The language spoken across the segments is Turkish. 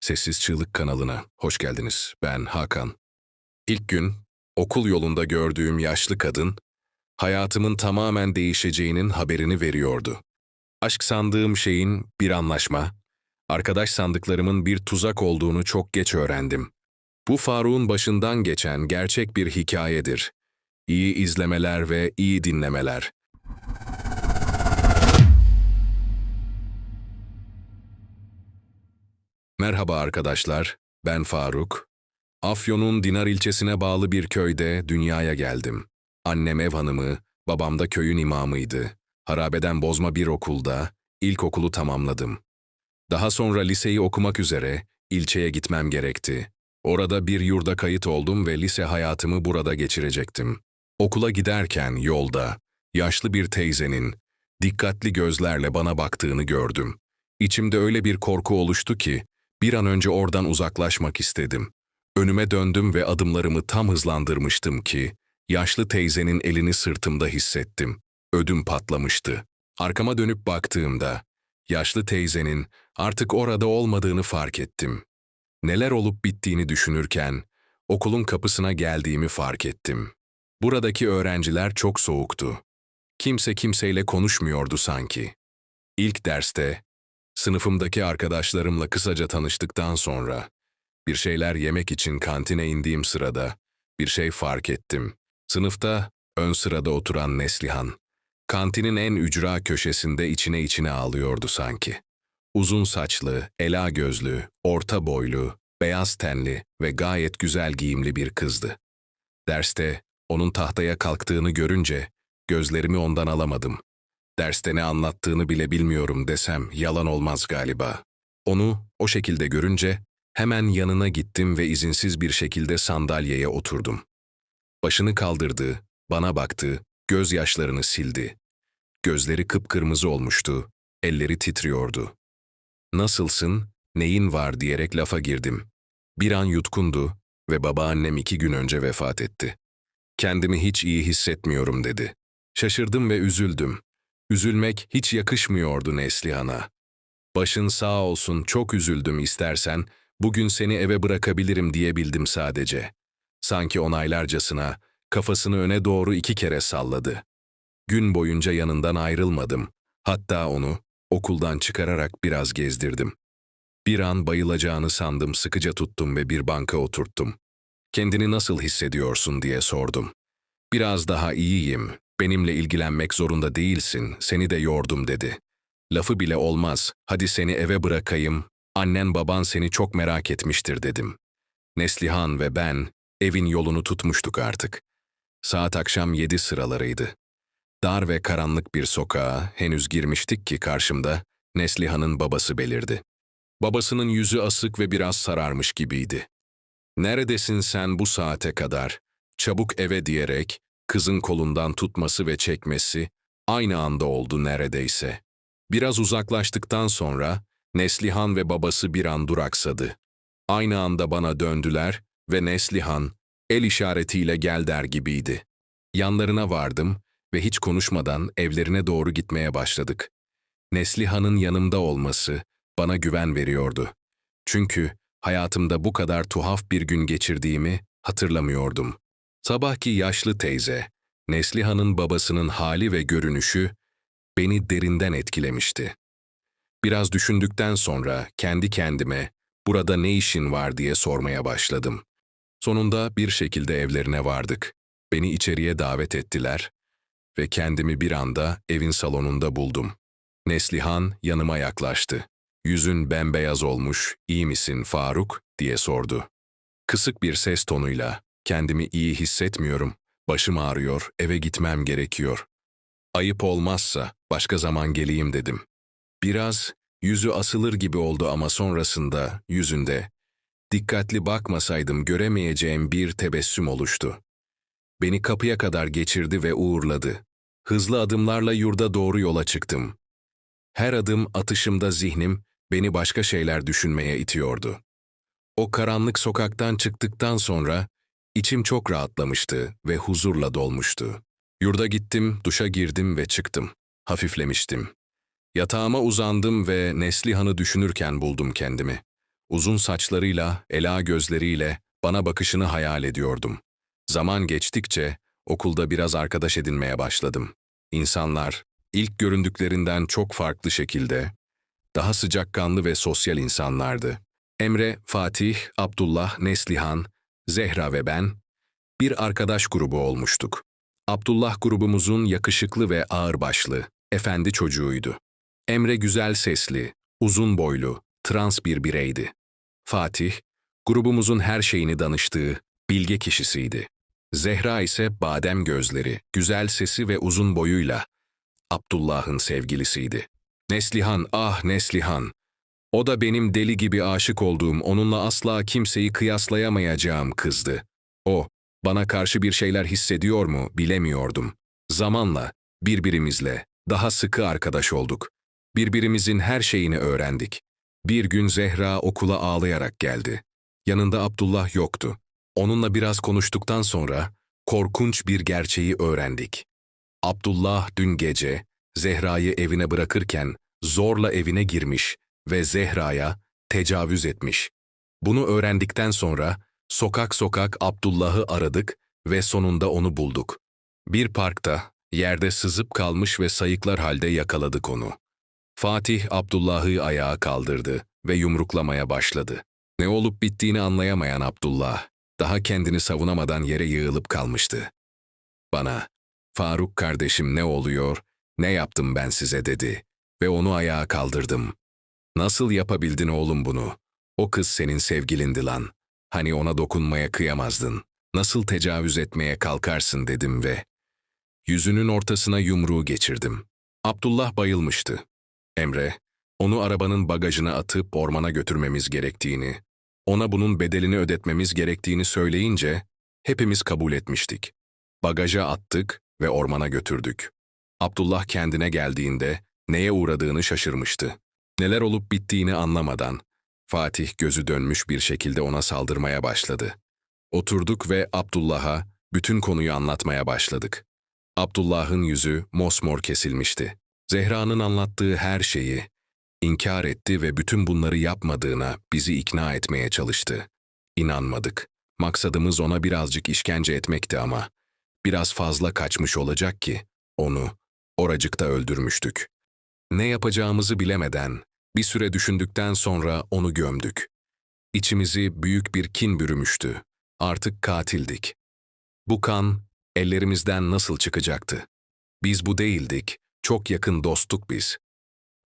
Sessiz Çığlık kanalına hoş geldiniz. Ben Hakan. İlk gün okul yolunda gördüğüm yaşlı kadın hayatımın tamamen değişeceğinin haberini veriyordu. Aşk sandığım şeyin bir anlaşma, arkadaş sandıklarımın bir tuzak olduğunu çok geç öğrendim. Bu Faruk'un başından geçen gerçek bir hikayedir. İyi izlemeler ve iyi dinlemeler. Merhaba arkadaşlar, ben Faruk. Afyon'un Dinar ilçesine bağlı bir köyde dünyaya geldim. Annem ev hanımı, babam da köyün imamıydı. Harabeden bozma bir okulda ilkokulu tamamladım. Daha sonra liseyi okumak üzere ilçeye gitmem gerekti. Orada bir yurda kayıt oldum ve lise hayatımı burada geçirecektim. Okula giderken yolda yaşlı bir teyzenin dikkatli gözlerle bana baktığını gördüm. İçimde öyle bir korku oluştu ki bir an önce oradan uzaklaşmak istedim. Önüme döndüm ve adımlarımı tam hızlandırmıştım ki yaşlı teyzenin elini sırtımda hissettim. Ödüm patlamıştı. Arkama dönüp baktığımda yaşlı teyzenin artık orada olmadığını fark ettim. Neler olup bittiğini düşünürken okulun kapısına geldiğimi fark ettim. Buradaki öğrenciler çok soğuktu. Kimse kimseyle konuşmuyordu sanki. İlk derste sınıfımdaki arkadaşlarımla kısaca tanıştıktan sonra bir şeyler yemek için kantine indiğim sırada bir şey fark ettim. Sınıfta ön sırada oturan Neslihan, kantinin en ücra köşesinde içine içine ağlıyordu sanki. Uzun saçlı, ela gözlü, orta boylu, beyaz tenli ve gayet güzel giyimli bir kızdı. Derste onun tahtaya kalktığını görünce gözlerimi ondan alamadım. Derste ne anlattığını bile bilmiyorum desem yalan olmaz galiba. Onu o şekilde görünce hemen yanına gittim ve izinsiz bir şekilde sandalyeye oturdum. Başını kaldırdı, bana baktı, gözyaşlarını sildi. Gözleri kıpkırmızı olmuştu, elleri titriyordu. Nasılsın, neyin var diyerek lafa girdim. Bir an yutkundu ve babaannem iki gün önce vefat etti. Kendimi hiç iyi hissetmiyorum dedi. Şaşırdım ve üzüldüm. Üzülmek hiç yakışmıyordu Neslihan'a. Başın sağ olsun çok üzüldüm istersen, bugün seni eve bırakabilirim diyebildim sadece. Sanki onaylarcasına, kafasını öne doğru iki kere salladı. Gün boyunca yanından ayrılmadım. Hatta onu okuldan çıkararak biraz gezdirdim. Bir an bayılacağını sandım sıkıca tuttum ve bir banka oturttum. Kendini nasıl hissediyorsun diye sordum. Biraz daha iyiyim, benimle ilgilenmek zorunda değilsin, seni de yordum dedi. Lafı bile olmaz, hadi seni eve bırakayım, annen baban seni çok merak etmiştir dedim. Neslihan ve ben evin yolunu tutmuştuk artık. Saat akşam yedi sıralarıydı. Dar ve karanlık bir sokağa henüz girmiştik ki karşımda Neslihan'ın babası belirdi. Babasının yüzü asık ve biraz sararmış gibiydi. Neredesin sen bu saate kadar? Çabuk eve diyerek kızın kolundan tutması ve çekmesi aynı anda oldu neredeyse. Biraz uzaklaştıktan sonra Neslihan ve babası bir an duraksadı. Aynı anda bana döndüler ve Neslihan el işaretiyle gel der gibiydi. Yanlarına vardım ve hiç konuşmadan evlerine doğru gitmeye başladık. Neslihan'ın yanımda olması bana güven veriyordu. Çünkü hayatımda bu kadar tuhaf bir gün geçirdiğimi hatırlamıyordum. Sabahki yaşlı teyze, Neslihan'ın babasının hali ve görünüşü beni derinden etkilemişti. Biraz düşündükten sonra kendi kendime burada ne işin var diye sormaya başladım. Sonunda bir şekilde evlerine vardık. Beni içeriye davet ettiler ve kendimi bir anda evin salonunda buldum. Neslihan yanıma yaklaştı. Yüzün bembeyaz olmuş, iyi misin Faruk diye sordu. Kısık bir ses tonuyla, kendimi iyi hissetmiyorum, başım ağrıyor, eve gitmem gerekiyor. Ayıp olmazsa başka zaman geleyim dedim. Biraz yüzü asılır gibi oldu ama sonrasında yüzünde dikkatli bakmasaydım göremeyeceğim bir tebessüm oluştu. Beni kapıya kadar geçirdi ve uğurladı. Hızlı adımlarla yurda doğru yola çıktım. Her adım atışımda zihnim beni başka şeyler düşünmeye itiyordu. O karanlık sokaktan çıktıktan sonra içim çok rahatlamıştı ve huzurla dolmuştu. Yurda gittim, duşa girdim ve çıktım. Hafiflemiştim. Yatağıma uzandım ve Neslihan'ı düşünürken buldum kendimi. Uzun saçlarıyla, ela gözleriyle bana bakışını hayal ediyordum. Zaman geçtikçe okulda biraz arkadaş edinmeye başladım. İnsanlar ilk göründüklerinden çok farklı şekilde, daha sıcakkanlı ve sosyal insanlardı. Emre, Fatih, Abdullah, Neslihan, Zehra ve ben bir arkadaş grubu olmuştuk. Abdullah grubumuzun yakışıklı ve ağırbaşlı, efendi çocuğuydu. Emre güzel sesli, uzun boylu, trans bir bireydi. Fatih, grubumuzun her şeyini danıştığı, bilge kişisiydi. Zehra ise badem gözleri, güzel sesi ve uzun boyuyla Abdullah'ın sevgilisiydi. Neslihan, ah Neslihan! O da benim deli gibi aşık olduğum, onunla asla kimseyi kıyaslayamayacağım kızdı. O, bana karşı bir şeyler hissediyor mu bilemiyordum. Zamanla, birbirimizle daha sıkı arkadaş olduk. Birbirimizin her şeyini öğrendik. Bir gün Zehra okula ağlayarak geldi. Yanında Abdullah yoktu. Onunla biraz konuştuktan sonra korkunç bir gerçeği öğrendik. Abdullah dün gece Zehra'yı evine bırakırken zorla evine girmiş ve Zehra'ya tecavüz etmiş. Bunu öğrendikten sonra sokak sokak Abdullah'ı aradık ve sonunda onu bulduk. Bir parkta yerde sızıp kalmış ve sayıklar halde yakaladık onu. Fatih Abdullah'ı ayağa kaldırdı ve yumruklamaya başladı. Ne olup bittiğini anlayamayan Abdullah, daha kendini savunamadan yere yığılıp kalmıştı. Bana, Faruk kardeşim ne oluyor, ne yaptım ben size dedi ve onu ayağa kaldırdım. Nasıl yapabildin oğlum bunu? O kız senin sevgilindi lan. Hani ona dokunmaya kıyamazdın. Nasıl tecavüz etmeye kalkarsın dedim ve yüzünün ortasına yumruğu geçirdim. Abdullah bayılmıştı. Emre, onu arabanın bagajına atıp ormana götürmemiz gerektiğini, ona bunun bedelini ödetmemiz gerektiğini söyleyince hepimiz kabul etmiştik. Bagaja attık ve ormana götürdük. Abdullah kendine geldiğinde neye uğradığını şaşırmıştı. Neler olup bittiğini anlamadan Fatih gözü dönmüş bir şekilde ona saldırmaya başladı. Oturduk ve Abdullah'a bütün konuyu anlatmaya başladık. Abdullah'ın yüzü mosmor kesilmişti. Zehra'nın anlattığı her şeyi inkar etti ve bütün bunları yapmadığına bizi ikna etmeye çalıştı. İnanmadık. Maksadımız ona birazcık işkence etmekti ama biraz fazla kaçmış olacak ki onu oracıkta öldürmüştük. Ne yapacağımızı bilemeden bir süre düşündükten sonra onu gömdük. İçimizi büyük bir kin bürümüştü. Artık katildik. Bu kan ellerimizden nasıl çıkacaktı? Biz bu değildik, çok yakın dostuk biz.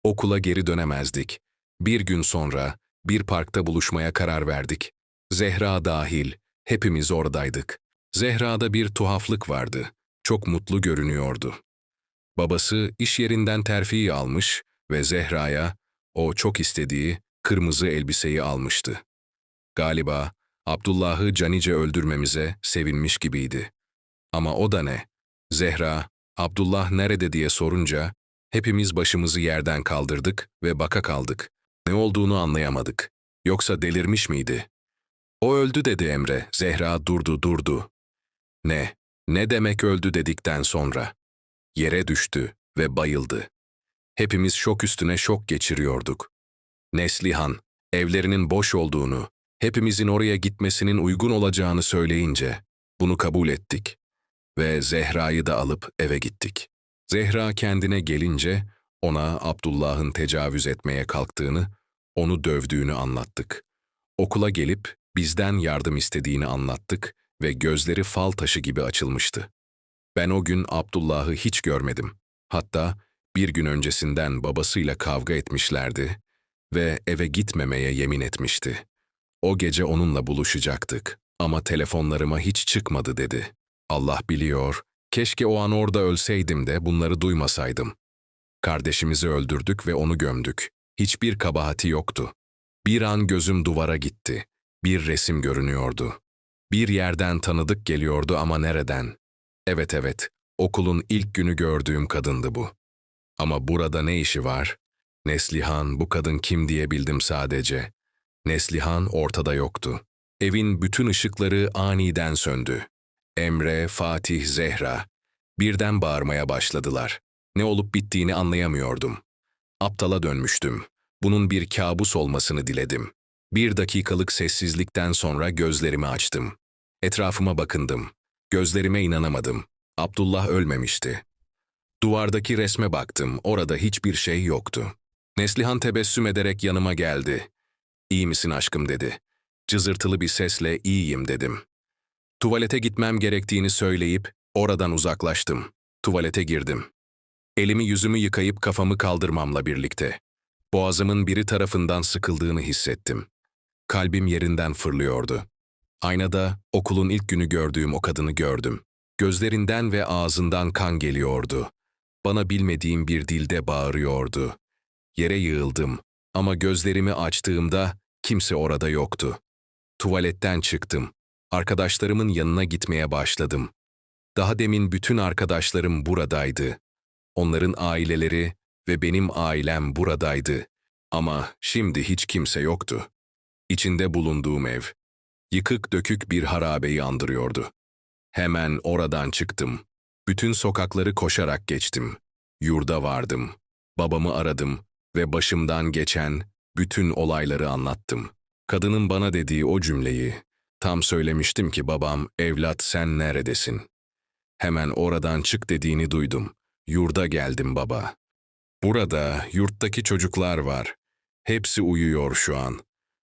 Okula geri dönemezdik. Bir gün sonra bir parkta buluşmaya karar verdik. Zehra dahil, hepimiz oradaydık. Zehra'da bir tuhaflık vardı. Çok mutlu görünüyordu. Babası iş yerinden terfiyi almış ve Zehra'ya o çok istediği kırmızı elbiseyi almıştı. Galiba Abdullah'ı canice öldürmemize sevinmiş gibiydi. Ama o da ne? Zehra, Abdullah nerede diye sorunca hepimiz başımızı yerden kaldırdık ve baka kaldık. Ne olduğunu anlayamadık. Yoksa delirmiş miydi? O öldü dedi Emre. Zehra durdu durdu. Ne? Ne demek öldü dedikten sonra? Yere düştü ve bayıldı. Hepimiz şok üstüne şok geçiriyorduk. Neslihan, evlerinin boş olduğunu, hepimizin oraya gitmesinin uygun olacağını söyleyince bunu kabul ettik ve Zehra'yı da alıp eve gittik. Zehra kendine gelince ona Abdullah'ın tecavüz etmeye kalktığını, onu dövdüğünü anlattık. Okula gelip bizden yardım istediğini anlattık ve gözleri fal taşı gibi açılmıştı. Ben o gün Abdullah'ı hiç görmedim. Hatta bir gün öncesinden babasıyla kavga etmişlerdi ve eve gitmemeye yemin etmişti. O gece onunla buluşacaktık ama telefonlarıma hiç çıkmadı dedi. Allah biliyor, keşke o an orada ölseydim de bunları duymasaydım. Kardeşimizi öldürdük ve onu gömdük. Hiçbir kabahati yoktu. Bir an gözüm duvara gitti. Bir resim görünüyordu. Bir yerden tanıdık geliyordu ama nereden? Evet evet, okulun ilk günü gördüğüm kadındı bu. Ama burada ne işi var? Neslihan, bu kadın kim diyebildim sadece. Neslihan ortada yoktu. Evin bütün ışıkları aniden söndü. Emre, Fatih, Zehra birden bağırmaya başladılar. Ne olup bittiğini anlayamıyordum. Aptala dönmüştüm. Bunun bir kabus olmasını diledim. Bir dakikalık sessizlikten sonra gözlerimi açtım. Etrafıma bakındım. Gözlerime inanamadım. Abdullah ölmemişti. Duvardaki resme baktım. Orada hiçbir şey yoktu. Neslihan tebessüm ederek yanıma geldi. İyi misin aşkım dedi. Cızırtılı bir sesle iyiyim dedim. Tuvalete gitmem gerektiğini söyleyip oradan uzaklaştım. Tuvalete girdim. Elimi yüzümü yıkayıp kafamı kaldırmamla birlikte. Boğazımın biri tarafından sıkıldığını hissettim. Kalbim yerinden fırlıyordu. Aynada okulun ilk günü gördüğüm o kadını gördüm. Gözlerinden ve ağzından kan geliyordu. Bana bilmediğim bir dilde bağırıyordu. Yere yığıldım ama gözlerimi açtığımda kimse orada yoktu. Tuvaletten çıktım. Arkadaşlarımın yanına gitmeye başladım. Daha demin bütün arkadaşlarım buradaydı. Onların aileleri ve benim ailem buradaydı. Ama şimdi hiç kimse yoktu. İçinde bulunduğum ev, yıkık dökük bir harabeyi andırıyordu. Hemen oradan çıktım. Bütün sokakları koşarak geçtim. Yurda vardım. Babamı aradım ve başımdan geçen bütün olayları anlattım. Kadının bana dediği o cümleyi tam söylemiştim ki babam, evlat sen neredesin? Hemen oradan çık dediğini duydum. Yurda geldim baba. Burada yurttaki çocuklar var. Hepsi uyuyor şu an.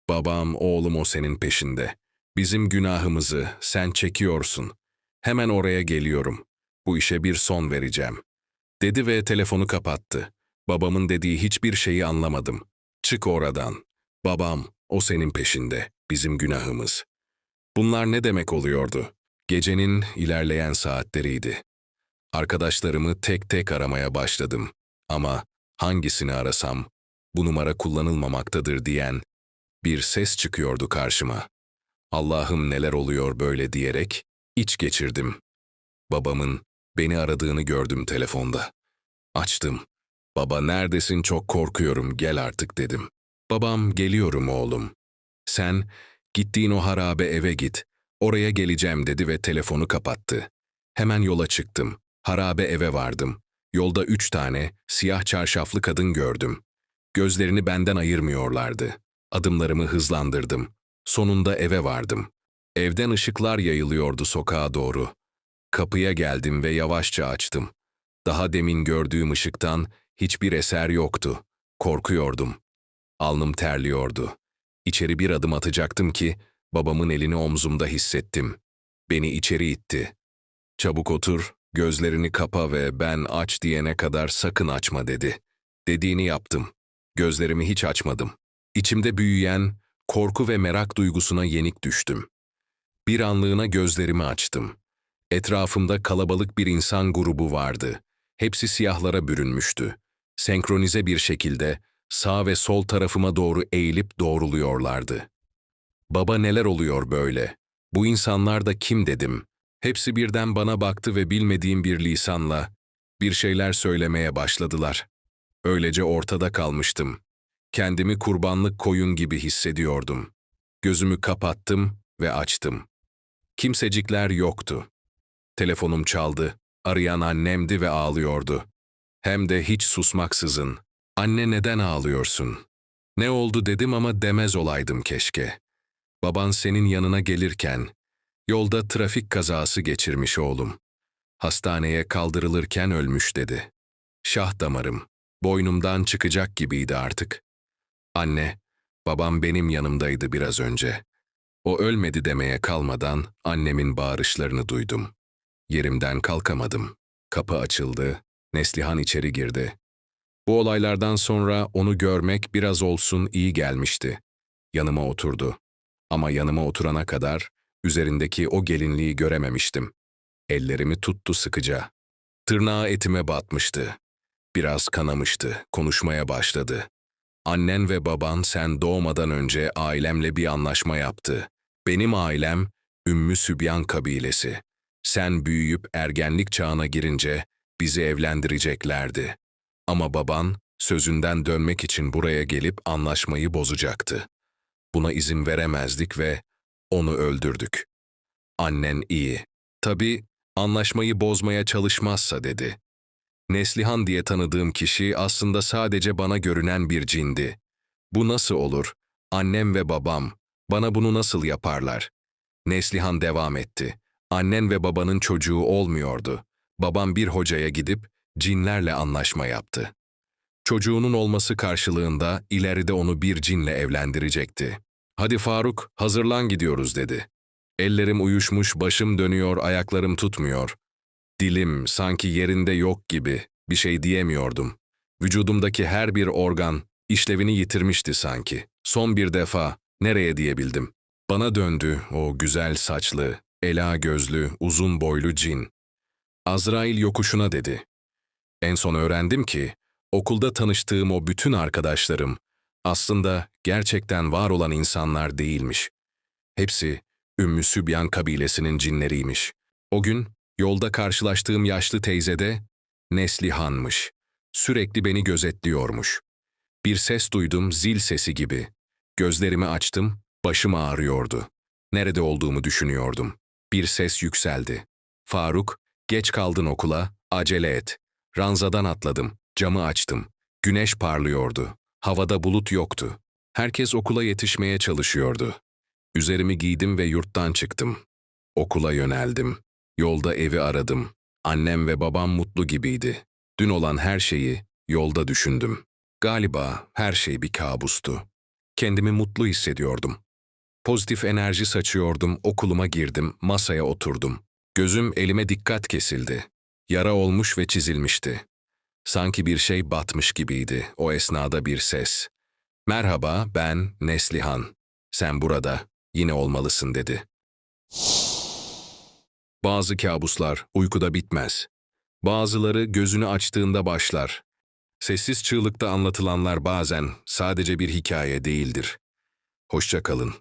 Babam, oğlum o senin peşinde. Bizim günahımızı sen çekiyorsun. Hemen oraya geliyorum. Bu işe bir son vereceğim. Dedi ve telefonu kapattı. Babamın dediği hiçbir şeyi anlamadım. Çık oradan. Babam, o senin peşinde. Bizim günahımız. Bunlar ne demek oluyordu? Gecenin ilerleyen saatleriydi. Arkadaşlarımı tek tek aramaya başladım. Ama hangisini arasam, bu numara kullanılmamaktadır diyen bir ses çıkıyordu karşıma. Allah'ım neler oluyor böyle diyerek iç geçirdim. Babamın beni aradığını gördüm telefonda. Açtım. Baba neredesin çok korkuyorum gel artık dedim. Babam geliyorum oğlum. Sen gittiğin o harabe eve git. Oraya geleceğim dedi ve telefonu kapattı. Hemen yola çıktım. Harabe eve vardım. Yolda üç tane siyah çarşaflı kadın gördüm. Gözlerini benden ayırmıyorlardı. Adımlarımı hızlandırdım. Sonunda eve vardım. Evden ışıklar yayılıyordu sokağa doğru. Kapıya geldim ve yavaşça açtım. Daha demin gördüğüm ışıktan hiçbir eser yoktu. Korkuyordum. Alnım terliyordu. İçeri bir adım atacaktım ki babamın elini omzumda hissettim. Beni içeri itti. Çabuk otur, gözlerini kapa ve ben aç diyene kadar sakın açma dedi. Dediğini yaptım. Gözlerimi hiç açmadım. İçimde büyüyen korku ve merak duygusuna yenik düştüm. Bir anlığına gözlerimi açtım. Etrafımda kalabalık bir insan grubu vardı. Hepsi siyahlara bürünmüştü. Senkronize bir şekilde sağ ve sol tarafıma doğru eğilip doğruluyorlardı. Baba neler oluyor böyle? Bu insanlar da kim dedim. Hepsi birden bana baktı ve bilmediğim bir lisanla bir şeyler söylemeye başladılar. Öylece ortada kalmıştım. Kendimi kurbanlık koyun gibi hissediyordum. Gözümü kapattım ve açtım. Kimsecikler yoktu. Telefonum çaldı. Arayan annemdi ve ağlıyordu. Hem de hiç susmaksızın. Anne neden ağlıyorsun? Ne oldu dedim ama demez olaydım keşke. Baban senin yanına gelirken, yolda trafik kazası geçirmiş oğlum. Hastaneye kaldırılırken ölmüş dedi. Şah damarım, boynumdan çıkacak gibiydi artık. Anne, babam benim yanımdaydı biraz önce. O ölmedi demeye kalmadan annemin bağırışlarını duydum. Yerimden kalkamadım. Kapı açıldı, Neslihan içeri girdi. Bu olaylardan sonra onu görmek biraz olsun iyi gelmişti. Yanıma oturdu. Ama yanıma oturana kadar üzerindeki o gelinliği görememiştim. Ellerimi tuttu sıkıca. Tırnağı etime batmıştı. Biraz kanamıştı, konuşmaya başladı. Annen ve baban sen doğmadan önce ailemle bir anlaşma yaptı. Benim ailem Ümmü Sübyan kabilesi. Sen büyüyüp ergenlik çağına girince bizi evlendireceklerdi. Ama baban sözünden dönmek için buraya gelip anlaşmayı bozacaktı. Buna izin veremezdik ve onu öldürdük. Annen iyi. Tabii anlaşmayı bozmaya çalışmazsa dedi. Neslihan diye tanıdığım kişi aslında sadece bana görünen bir cindi. Bu nasıl olur? Annem ve babam, bana bunu nasıl yaparlar? Neslihan devam etti. Annen ve babanın çocuğu olmuyordu. Babam bir hocaya gidip cinlerle anlaşma yaptı. Çocuğunun olması karşılığında ileride onu bir cinle evlendirecekti. Hadi Faruk, hazırlan gidiyoruz dedi. Ellerim uyuşmuş, başım dönüyor, ayaklarım tutmuyor. Dilim sanki yerinde yok gibi, bir şey diyemiyordum. Vücudumdaki her bir organ işlevini yitirmişti sanki. Son bir defa nereye diyebildim. Bana döndü o güzel saçlı, ela gözlü, uzun boylu cin. Azrail yokuşuna dedi. En son öğrendim ki okulda tanıştığım o bütün arkadaşlarım aslında gerçekten var olan insanlar değilmiş. Hepsi Ümmü Sübyan kabilesinin cinleriymiş. O gün yolda karşılaştığım yaşlı teyze de Neslihan'mış. Sürekli beni gözetliyormuş. Bir ses duydum zil sesi gibi. Gözlerimi açtım, başım ağrıyordu. Nerede olduğumu düşünüyordum. Bir ses yükseldi. Faruk, geç kaldın okula, acele et. Ranzadan atladım, camı açtım. Güneş parlıyordu. Havada bulut yoktu. Herkes okula yetişmeye çalışıyordu. Üzerimi giydim ve yurttan çıktım. Okula yöneldim. Yolda evi aradım. Annem ve babam mutlu gibiydi. Dün olan her şeyi yolda düşündüm. Galiba her şey bir kabustu. Kendimi mutlu hissediyordum. Pozitif enerji saçıyordum, okuluma girdim, masaya oturdum. Gözüm elime dikkat kesildi. Yara olmuş ve çizilmişti. Sanki bir şey batmış gibiydi o esnada bir ses. Merhaba, ben Neslihan. Sen burada, yine olmalısın dedi. Bazı kabuslar uykuda bitmez. Bazıları gözünü açtığında başlar. Sessiz çığlıkta anlatılanlar bazen sadece bir hikaye değildir. Hoşça kalın.